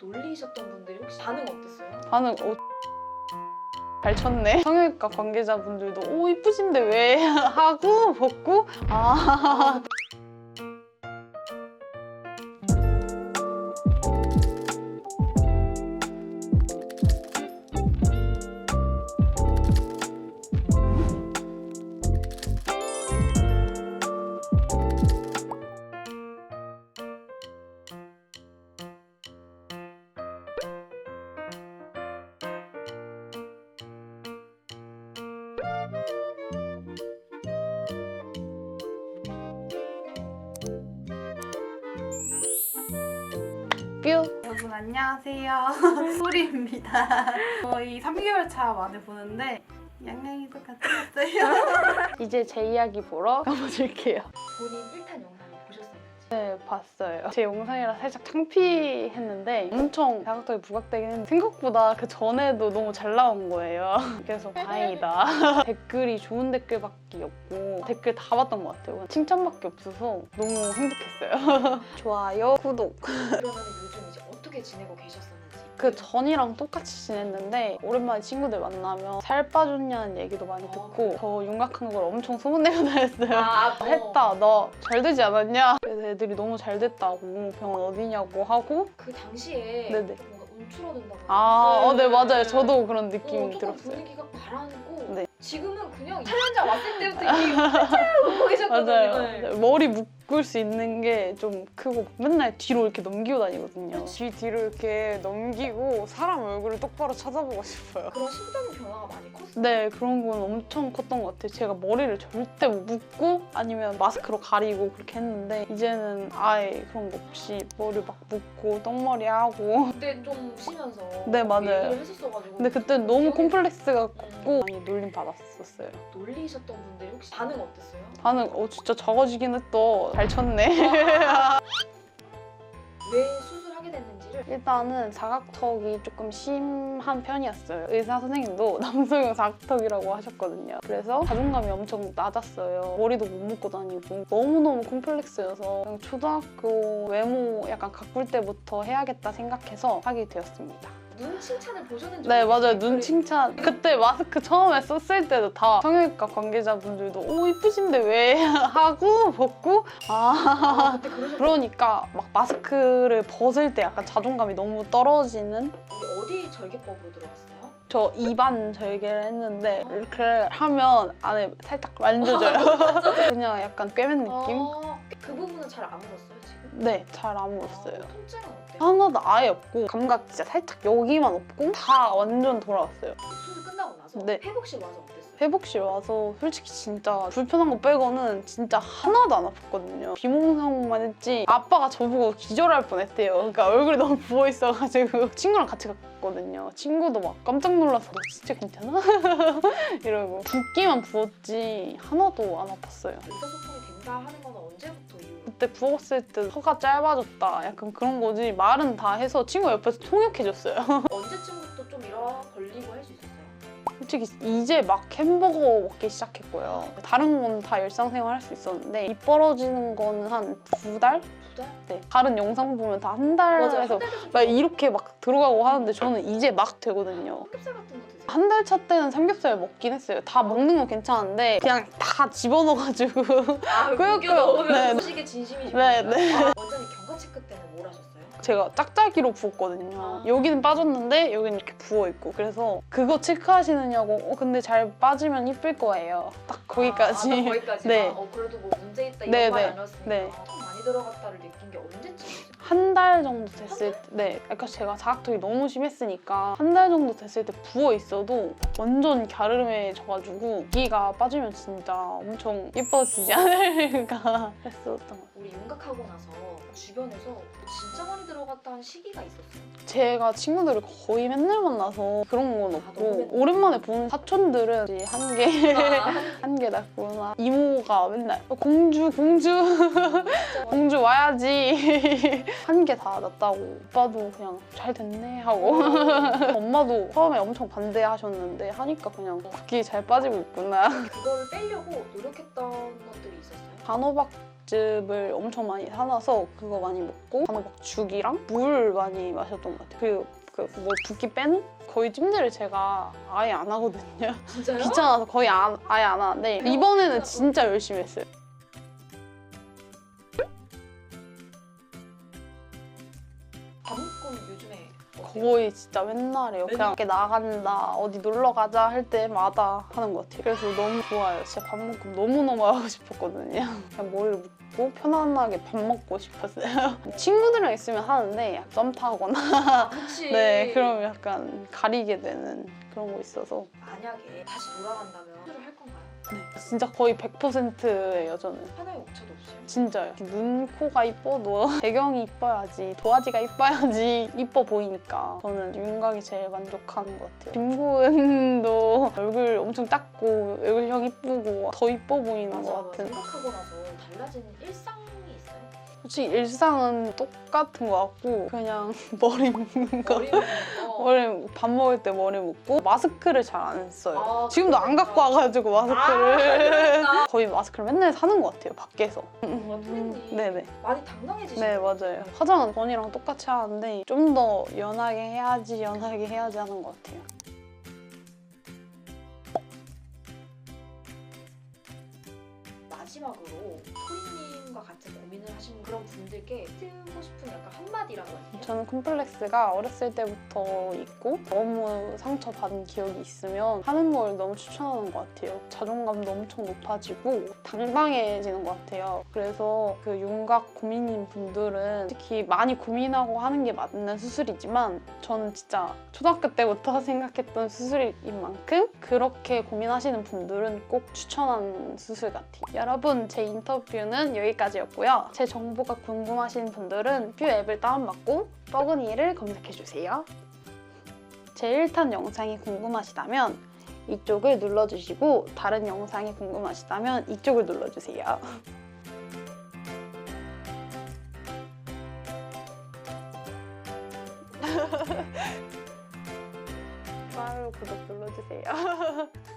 놀리셨던 분들이 혹시 반응 어땠어요? 반응 어... 잘 쳤네. 성형외과 관계자분들도 오 이쁘신데 왜 하고 벗고 아 뷰. 여러분 안녕하세요. 소리입니다. 저희 3개월 차 만에 보는데 양양이도 같이 왔어요. 이제 제 이야기 보러 가보실게요. 본인 1탄 영상을 보셨었는지 네, 봤어요. 제 영상이라 살짝 창피했는데 엄청 자극적이 부각되긴 했는데 생각보다 그 전에도 너무 잘 나온 거예요. 그래서 다행이다. 댓글이 좋은 댓글밖에 없고 댓글 다 봤던 것 같아요. 칭찬밖에 없어서 너무 행복했어요. 좋아요, 구독. 그러면 요즘 이제 어떻게 지내고 계셨었는지 그 전이랑 똑같이 지냈는데 오랜만에 친구들 만나면 살 빠졌냐는 얘기도 많이 듣고 저 윤곽한 걸 엄청 소문내고 다녔어요. 아, 어. 했다 너 잘 되지 않았냐? 그래서 애들이 너무 잘 됐다고 병원 어디냐고 하고 그 당시에 네네. 뭔가 움츠러든다고 아, 어, 네, 맞아요. 네. 저도 그런 어, 느낌이 조금 들었어요. 분위기가 가라앉고 네. 지금은 그냥 촬영장 왔을 때부터 이미 활짝 웃고 계셨거든요 맞아요. 네. 네, 머리 묶 을수 있는 게 좀 크고 맨날 뒤로 이렇게 넘기고 다니거든요. 뒤 뒤로 이렇게 넘기고 사람 얼굴을 똑바로 찾아보고 싶어요. 그런 심적인 변화가 많이 컸어요 네, 그런 건 엄청 컸던 것 같아요. 제가 머리를 절대 못 묶고 아니면 마스크로 가리고 그렇게 했는데 이제는 아예 그런 거 없이 머리 막 묶고 똥머리 하고 그때 좀 쉬면서 네, 맞아요. 얘기를 했었어가지고 근데 그때 너무 콤플렉스가 음, 컸고 많이 놀림 받았었어요. 놀리셨던 분들이 혹시 반응 어땠어요? 반응 어 진짜 작아지긴 했다. 잘 쳤네. 왜 수술하게 됐는지를 일단은 사각턱이 조금 심한 편이었어요. 의사 선생님도 남성형 사각턱이라고 하셨거든요. 그래서 자존감이 엄청 낮았어요. 머리도 못 묶고 다니고 너무너무 콤플렉스여서 그냥 초등학교 외모 약간 가꿀 때부터 해야겠다 생각해서 하게 되었습니다. 눈 칭찬을 보셨는지 네 맞아요. 눈 칭찬. 그때 마스크 처음에 썼을 때도 다 성형외과 관계자분들도 오 이쁘신데 왜? 하고 벗고. 아. 아, 그러니까 막 마스크를 벗을 때 약간 자존감이 너무 떨어지는? 어디 절개법으로 들어갔어요? 저 입안 절개를 했는데 이렇게 하면 안에 살짝 만져져요. 그냥 약간 꿰맨 느낌? 아, 그 부분은 잘안 물었어요 지금? 네 잘안 물었어요 아, 통증은 어때요? 하나도 아예 없고 감각 진짜 살짝 여기만 없고 다 완전 돌아왔어요 수술 끝나고 나서 네. 회복실 와서 어땠어요? 회복실 와서 솔직히 진짜 불편한 거 빼고는 진짜 하나도 안 아팠거든요. 비몽사몽만 했지 아빠가 저보고 기절할 뻔했대요. 그러니까 얼굴이 너무 부어 있어가지고 친구랑 같이 갔거든요. 친구도 막 깜짝 놀라서 너 진짜 괜찮아? 이러고 붓기만 부었지 하나도 안 아팠어요. 의사소통이 된다 하는 건 언제부터 이후? 그때 부었을 때 혀가 짧아졌다 약간 그런 거지 말은 다 해서 친구 옆에서 통역해줬어요. 언제쯤부터 좀수 있었어요? 솔직히 이제 막 햄버거 먹기 시작했고요. 다른 건 다 일상생활 할 수 있었는데 입 벌어지는 거는 한두 달? 두 달? 네. 다른 영상 보면 다 한. 달에서 막 이렇게 막 들어가고 하는데 저는 이제 막 되거든요. 삼겹살 같은 거 드세요? 한 달 차 때는 삼겹살 먹긴 했어요. 다 먹는 건 괜찮은데 그냥 다 집어넣어가지고 아, 끄요. 넣으면 네. 음식에 진심이시군요. 네, 네. 아, 제가 짝짝이로 부었거든요. 아. 여기는 빠졌는데 여기는 이렇게 부어있고 그래서 그거 체크하시느냐고 어 근데 잘 빠지면 이쁠 거예요. 딱 거기까지. 아, 아, 거기까지. 네. 어, 그래도 뭐 문제 있다 이런 네, 말 네. 아니었으니까 네. 좀 많이 들어갔다를 느낀 게 언제쯤이었어요? 한 달 정도 됐을 때, 네. 그러니까 제가 자각턱이 너무 심했으니까 한 달 정도 됐을 때 부어 있어도 완전 갸르름해져가지고 기가 빠지면 진짜 엄청 예뻐지지 않을까 했었던 것 같아요. 우리 윤곽하고 나서 주변에서 진짜 많이 들어갔다는 시기가 있었어요. 제가 친구들을 거의 맨날 만나서 그런 건 아, 너무 없고 맨날. 오랜만에 보는 사촌들은 이제 한 개, 한 개 낳거나 이모가 맨날 어, 공주, 공주, 공주 와야지 한개다 낳았다고 오빠도 그냥 잘 됐네 하고 엄마도 처음에 엄청 반대하셨는데 하니까 그냥 바퀴 잘 빠지고 있구나 그거를 빼려고 노력했던 것들이 있었어요. 단호박 단백즙을 엄청 많이 사놔서 그거 많이 먹고 단호박 죽이랑 물 많이 마셨던 것 같아요. 그리고 그뭐 붓기 빼는 거의 찜질을 제가 아예 안 하거든요. 진짜요? 귀찮아서 거의 안, 아예 안 하는데 이번에는 진짜 열심히 했어요. 거의 진짜 맨날 해요. 그냥 이렇게 나간다, 어디 놀러 가자 할 때마다 하는 것 같아요. 그래서 너무 좋아요. 진짜 밥 먹고 너무너무 하고 싶었거든요. 그냥 머리를 묶고 편안하게 밥 먹고 싶었어요. 친구들이랑 있으면 하는데 썸 타거나. 네, 그럼 약간 가리게 되는 그런 거 있어서 만약에 다시 돌아간다면 수술을 할 건가요? 네, 진짜 거의 100%예요, 저는. 하나의 오차도 없어요? 진짜요. 눈, 코가 이뻐도 배경이 이뻐야지, 도화지가 이뻐야지 이뻐 보이니까 저는 윤곽이 제일 만족하는 것 같아요. 김고은도 얼굴 엄청 작고 얼굴형 이쁘고 더 이뻐 보이는 맞아, 것 같은. 생각하고 나서 달라진 일상이 있어요? 솔직히 일상은 똑같은 것 같고 그냥 머리 묶는 거. 머리 묶는 거. 머리 밥 먹을 때 머리 묶고 마스크를 잘 안 써요. 아, 지금도 안. 갖고 와가지고 마스크를 그러니까. 거의 마스크를 맨날 사는 것 같아요 밖에서. 뭔가 프렌이 네네. 많이 당당해지시죠? 네 맞아요. 화장은 전이랑 똑같이 하는데 좀 더 연하게 해야지 연하게 해야지 하는 것 같아요. 마지막으로 토리님과 같은 고민을 하시는 그런 분들께 듣고 싶은 약간 한마디라고 할게요. 저는 콤플렉스가 어렸을 때부터 있고 너무 상처받은 기억이 있으면 하는 걸 너무 추천하는 것 같아요. 자존감도 엄청 높아지고 당당해지는 것 같아요. 그래서 그 윤곽 고민인 분들은 특히 많이 고민하고 하는 게 맞는 수술이지만 저는 진짜 초등학교 때부터 생각했던 수술인 만큼 그렇게 고민하시는 분들은 꼭 추천하는 수술 같아요. 여러분 제 인터뷰는 여기까지였고요. 제 정보가 궁금하신 분들은 뷰 앱을 다운받고 뻐근이를 검색해주세요. 제 1탄 영상이 궁금하시다면 이쪽을 눌러주시고 다른 영상이 궁금하시다면 이쪽을 눌러주세요. 좋아요, 구독 눌러주세요.